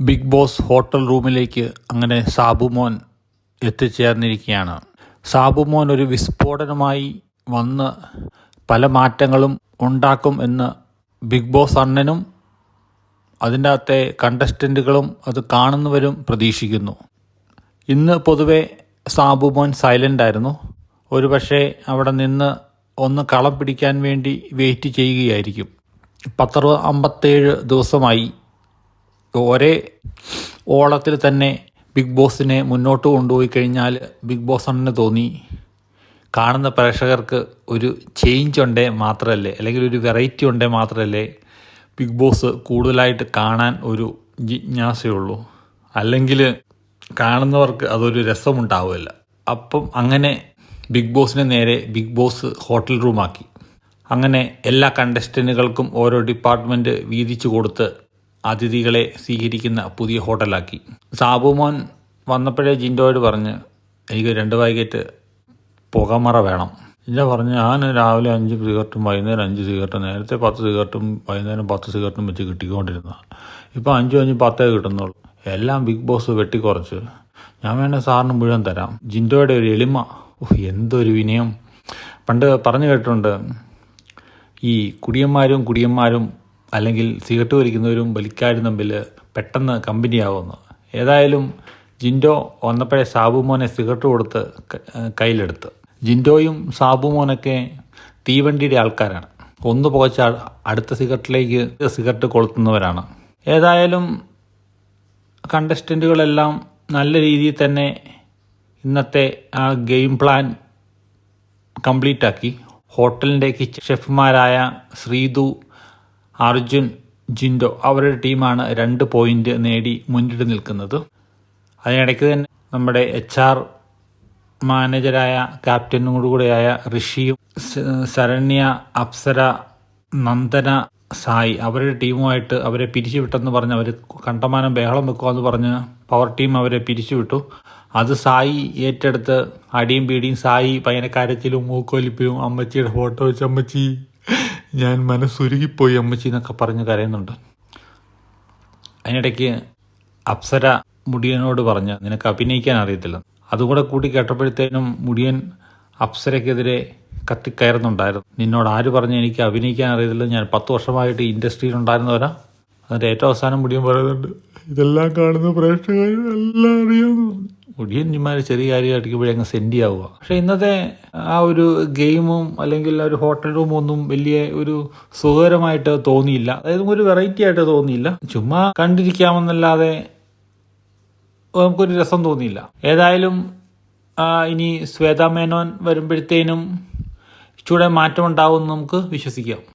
Big boss hotel റൂമിലേക്ക് അങ്ങനെ സാബുമോൻ എത്തിച്ചേർന്നിരിക്കുകയാണ്. സാബുമോൻ ഒരു വിസ്ഫോടനമായി വന്ന് പല മാറ്റങ്ങളും ഉണ്ടാക്കും എന്ന് ബിഗ് ബോസ് അണ്ണനും അതിന്റെ അകത്തെ കണ്ടസ്റ്റന്റുകളും അത് കാണുന്നവരും പ്രതീക്ഷിക്കുന്നു. ഇന്ന് പൊതുവെ സാബുമോൻ സൈലന്റ് ആയിരുന്നു. ഒരു പക്ഷേ അവിടെ നിന്ന് ഒന്ന് കളം പിടിക്കാൻ വേണ്ടി വെയിറ്റ് ചെയ്യുകയായിരിക്കും. പത്തറുപത് അമ്പത്തേഴ് ദിവസമായി ഒരേ ഓളത്തിൽ തന്നെ ബിഗ് ബോസിനെ മുന്നോട്ട് കൊണ്ടുപോയി കഴിഞ്ഞാൽ ബിഗ് ബോസ് അണ്ണന് തോന്നി. കാണുന്ന പ്രേക്ഷകർക്ക് ഒരു ചേഞ്ച് ഉണ്ടേ മാത്രമല്ലേ? അല്ലെങ്കിൽ ഒരു വെറൈറ്റി ഉണ്ടേ മാത്രമല്ലേ? ബിഗ് ബോസ് കൂടുതലായിട്ട് കാണാൻ ഒരു ജിജ്ഞാസയുള്ളൂ. അല്ലെങ്കിൽ കാണുന്നവർക്ക് അതൊരു രസമുണ്ടാവുമല്ല അപ്പം അങ്ങനെ ബിഗ് ബോസിന് നേരെ ബിഗ് ബോസ് ഹോട്ടൽ റൂമാക്കി അങ്ങനെ എല്ലാ കണ്ടസ്റ്റന്റുകൾക്കും ഓരോ ഡിപ്പാർട്ട്മെന്റ് വീതിച്ചു കൊടുത്ത് അതിഥികളെ സ്വീകരിക്കുന്ന പുതിയ ഹോട്ടലാക്കി. സാബുമോൻ വന്നപ്പോഴേ ജിൻഡോയോട് പറഞ്ഞ് എനിക്ക് രണ്ട് പാക്കറ്റ് പുകമറ വേണം. ജിൻഡോ പറഞ്ഞ് ഞാൻ രാവിലെ അഞ്ച് സിഗരറ്റും വൈകുന്നേരം അഞ്ച് സിഗരറ്റും നേരത്തെ പത്ത് സിഗരറ്റും വൈകുന്നേരം പത്ത് സിഗരറ്റും വെച്ച് കിട്ടിക്കൊണ്ടിരുന്ന ഇപ്പോൾ അഞ്ചും അഞ്ചും പത്തേ കിട്ടുന്നുള്ളൂ. എല്ലാം ബിഗ് ബോസ് വെട്ടിക്കുറച്ച്. ഞാൻ വേണേൽ സാറിന് മുഴുവൻ തരാം. ജിൻഡോയുടെ ഒരു എളിമ. ഓഹ് എന്തൊരു വിനയം. പണ്ട് പറഞ്ഞു കേട്ടിട്ടുണ്ട് ഈ കുടിയന്മാരും കുടിയന്മാരും അല്ലെങ്കിൽ സിഗരറ്റ് വലിക്കുന്നവരും വലിക്കാരും തമ്മിൽ പെട്ടെന്ന് കമ്പനിയാവുമെന്ന് ഏതായാലും ജിൻഡോ വന്നപ്പോഴേ സാബുമോനെ സിഗരറ്റ് കൊടുത്ത് കയ്യിലെടുത്ത്. ജിൻഡോയും സാബുമോനൊക്കെ തീവണ്ടിയുടെ ആൾക്കാരാണ്. ഒന്ന് പുകച്ച അടുത്ത സിഗരറ്റിലേക്ക് സിഗരറ്റ് കൊളുത്തുന്നവരാണ്. ഏതായാലും കണ്ടസ്റ്റന്റുകളെല്ലാം നല്ല രീതിയിൽ തന്നെ ഇന്നത്തെ ആ ഗെയിം പ്ലാൻ കംപ്ലീറ്റ് ആക്കി ഹോട്ടലിന്റെ കിച്ചൺ ഷെഫ്മാരായ ശ്രീതു അർജുൻ ജിൻഡോ അവരുടെ ടീമാണ് രണ്ട് പോയിന്റ് നേടി മുന്നിട്ട് നിൽക്കുന്നത്. അതിനിടയ്ക്ക് തന്നെ നമ്മുടെ എച്ച് ആർ മാനേജരായ ക്യാപ്റ്റനോട് കൂടെയായ ഋഷിയും ശരണ്യ അപ്സര നന്ദന സായി അവരുടെ ടീമുമായിട്ട് അവരെ പിരിച്ചുവിട്ടെന്ന് പറഞ്ഞ് അവർ കണ്ടമാനം ബഹളം വെക്കുമെന്ന് പറഞ്ഞ് പവർ ടീം അവരെ പിരിച്ചുവിട്ടു. അത് സായി ഏറ്റെടുത്ത് അടിയും പീടിയും സായി പയനക്കാരത്തിലും മൂക്കോലിപ്പിലും അമ്മച്ചിയുടെ ഫോട്ടോ വെച്ച് അമ്മച്ചി ഞാൻ മനസ്സുരുകിപ്പോയി അമ്മച്ചി എന്നൊക്കെ പറഞ്ഞ് കരയുന്നുണ്ട്. അതിനിടയ്ക്ക് അപ്സര മുടിയനോട് പറഞ്ഞ് നിനക്ക് അഭിനയിക്കാൻ അറിയത്തില്ല. അതുകൂടെ കൂട്ടി കേട്ടപ്പോഴത്തേനും മുടിയൻ അപ്സരയ്ക്കെതിരെ കത്തിക്കയറുന്നുണ്ടായിരുന്നു. നിന്നോട് ആര് പറഞ്ഞ് എനിക്ക് അഭിനയിക്കാൻ അറിയത്തില്ല? ഞാൻ പത്ത് വർഷമായിട്ട് ഇൻഡസ്ട്രിയിൽ ഉണ്ടായിരുന്നവരാ അതിന്റെ ഏറ്റവും അവസാനം മുടിയൻ പറയുന്നുണ്ട് ഇതെല്ലാം കാണുന്ന പ്രേക്ഷകർ എല്ലാം അറിയാമെന്ന് മുടിയൻ ചെറിയ കാര്യം അടിക്കുമ്പോഴേ അങ്ങ് സെൻഡ് ആവുക പക്ഷെ ഇന്നത്തെ ആ ഒരു ഗെയിമും അല്ലെങ്കിൽ ഒരു ഹോട്ടൽ റൂമും ഒന്നും വലിയ ഒരു സുഖകരമായിട്ട് തോന്നിയില്ല. അതായത് ഒരു വെറൈറ്റി ആയിട്ട് തോന്നിയില്ല. ചുമ്മാ കണ്ടിരിക്കാമെന്നല്ലാതെ നമുക്കൊരു രസം തോന്നിയില്ല. ഏതായാലും ഇനി ശ്വേതാ മേനോൻ വരുമ്പോഴത്തേനും ഇച്ചൂടെ മാറ്റം ഉണ്ടാവുമെന്ന് നമുക്ക് വിശ്വസിക്കാം.